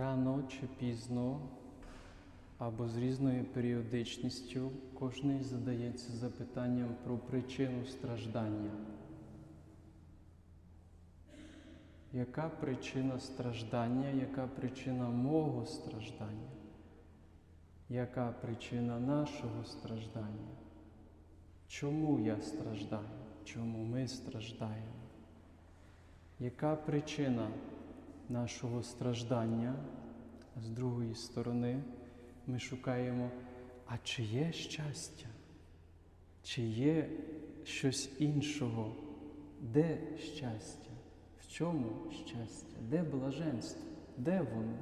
Рано чи пізно або з різною періодичністю кожен задається запитанням про причину страждання. Яка причина страждання, яка причина мого страждання? Яка причина нашого страждання? Чому я страждаю? Чому ми страждаємо? Яка причина нашого страждання? А з другої сторони, ми шукаємо, а чи є щастя? Чи є щось іншого? Де щастя? В чому щастя? Де блаженство? Де воно?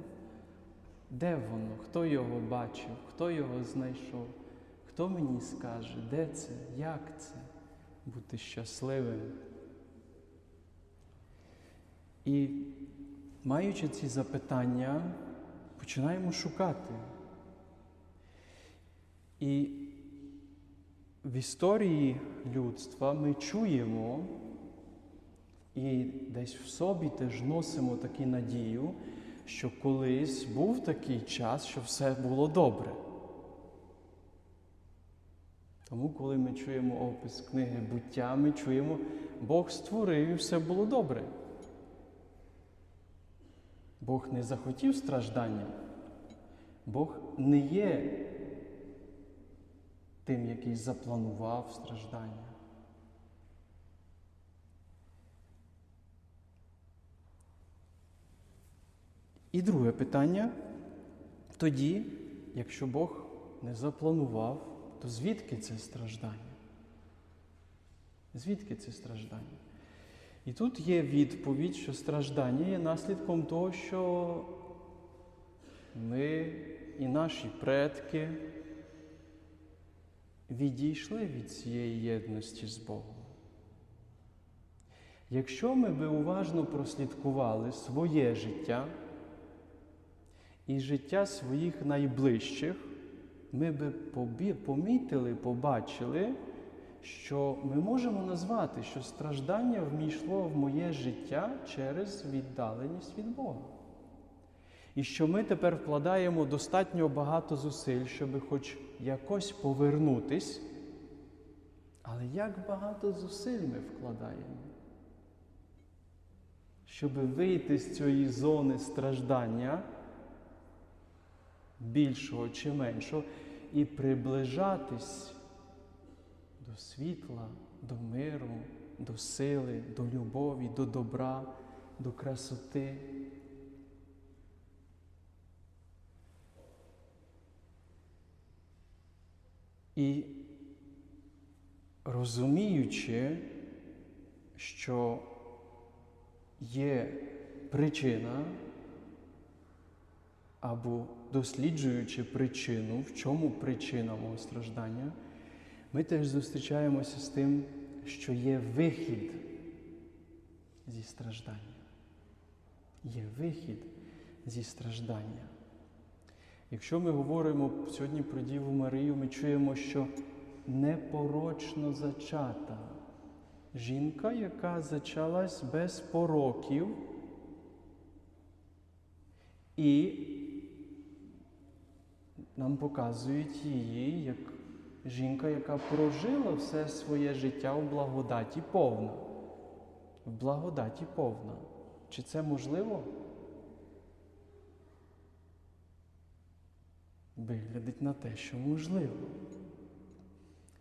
Де воно? Хто його бачив? Хто його знайшов? Хто мені скаже, де це? Як це? Бути щасливим? І маючи ці запитання, починаємо шукати. І в історії людства ми чуємо і десь в собі теж носимо таку надію, що колись був такий час, що все було добре. Тому, коли ми чуємо опис книги буття, ми чуємо, Бог створив і все було добре. Бог не захотів страждання. Бог не є тим, який запланував страждання. І друге питання. Тоді, якщо Бог не запланував, то звідки це страждання? Звідки це страждання? І тут є відповідь, що страждання є наслідком того, що ми і наші предки відійшли від цієї єдності з Богом. Якщо ми би уважно прослідкували своє життя і життя своїх найближчих, ми би помітили, побачили, що ми можемо назвати, що страждання вмійшло в моє життя через віддаленість від Бога. І що ми тепер вкладаємо достатньо багато зусиль, щоб хоч якось повернутись. Але як багато зусиль ми вкладаємо, щоб вийти з цієї зони страждання, більшого чи меншого, і приближатись до світла, до миру, до сили, до любові, до добра, до красоти. І розуміючи, що є причина, або досліджуючи причину, в чому причина мого страждання, ми теж зустрічаємося з тим, що є вихід зі страждання. Є вихід зі страждання. Якщо ми говоримо сьогодні про Діву Марію, ми чуємо, що непорочно зачата жінка, яка зачалась без пороків, і нам показують її як жінка, яка прожила все своє життя в благодаті повна. В благодаті повна. Чи це можливо? Виглядить на те, що можливо.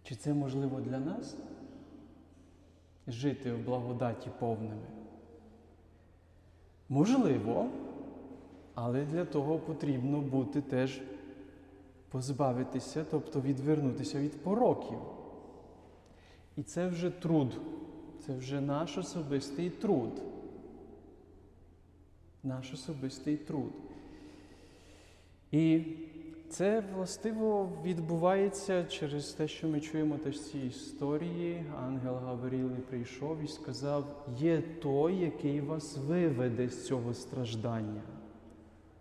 Чи це можливо для нас? Жити в благодаті повними? Можливо, але для того потрібно бути теж позбавитися, тобто відвернутися від пороків. І це вже труд, це вже наш особистий труд. Наш особистий труд. І це властиво відбувається через те, що ми чуємо теж ці історії. Ангел Гавріл прийшов і сказав: є той, який вас виведе з цього страждання.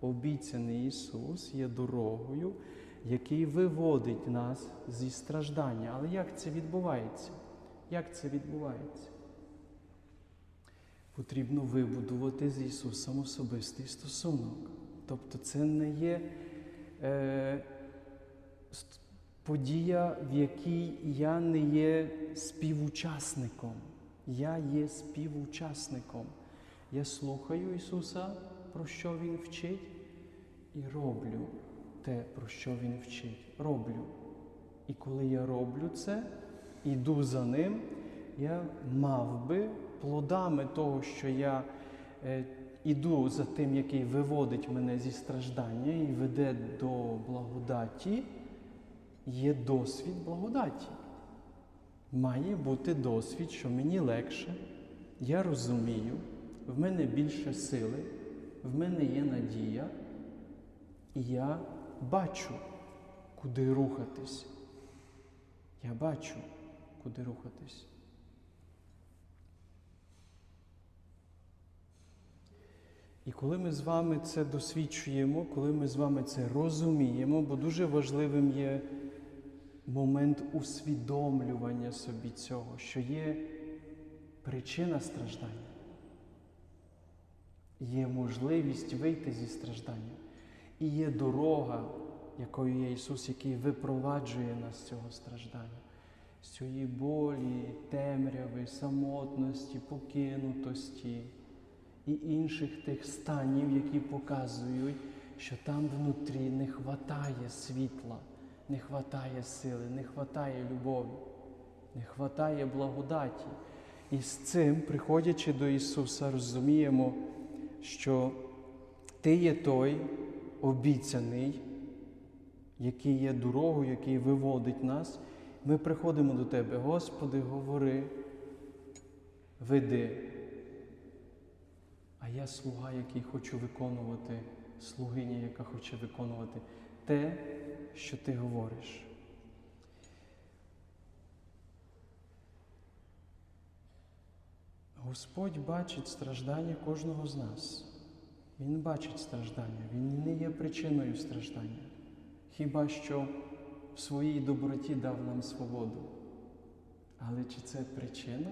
Обіцяний Ісус є дорогою, який виводить нас зі страждання. Але як це відбувається? Як це відбувається? Потрібно вибудувати з Ісусом особистий стосунок. Тобто це не є е, подія, в якій я не є співучасником. Я є співучасником. Я слухаю Ісуса, про що Він вчить, і роблю те, про що Він вчить. Роблю. І коли я роблю це, іду за ним, я мав би плодами того, що я е, іду за тим, який виводить мене зі страждання і веде до благодаті, є досвід благодаті. Має бути досвід, що мені легше, я розумію, в мене більше сили, в мене є надія, і я бачу, куди рухатись. Я бачу, куди рухатись. І коли ми з вами це досвідчуємо, коли ми з вами це розуміємо, бо дуже важливим є момент усвідомлювання собі цього, що є причина страждання, є можливість вийти зі страждання, і є дорога, якою є Ісус, який випроваджує нас з цього страждання, з цієї болі, темряви, самотності, покинутості і інших тих станів, які показують, що там внутрі не хватає світла, не хватає сили, не хватає любові, не хватає благодаті. І з цим, приходячи до Ісуса, розуміємо, що Ти є той обіцяний, який є дорогою, який виводить нас. Ми приходимо до Тебе, Господи, говори, веди. А я слуга, який хочу виконувати, слугиня, яка хоче виконувати те, що ти говориш. Господь бачить страждання кожного з нас. Він бачить страждання, Він не є причиною страждання. Хіба що в своїй доброті дав нам свободу. Але чи це причина,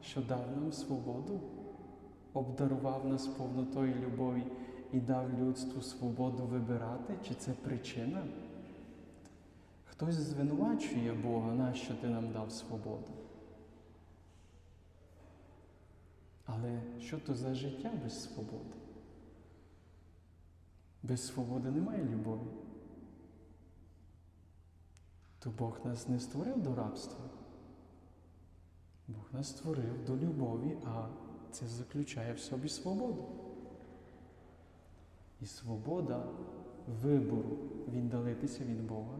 що дав нам свободу? обдарував нас повнотою любові і дав людству свободу вибирати, чи це причина? Хтось звинувачує Бога, нащо ти нам дав свободу. Але що то за життя без свободи? Без свободи немає любові. То Бог нас не створив до рабства. Бог нас створив до любові, а це заключає в собі свободу. І свобода вибору віддалитися від Бога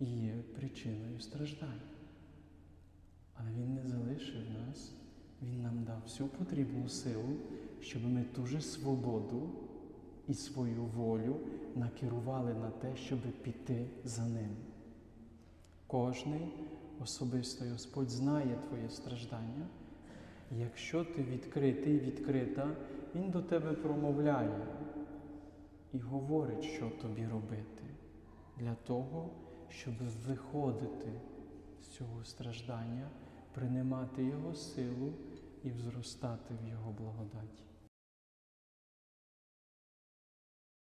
є причиною страждань. Але Він не залишив нас, Він нам дав всю потрібну силу, щоб ми ту же свободу і свою волю накерували на те, щоб піти за ним. Кожний особисто Господь знає твоє страждання. Якщо ти відкритий, відкрита, Він до тебе промовляє і говорить, що тобі робити для того, щоб виходити з цього страждання, приймати Його силу і взростати в Його благодаті.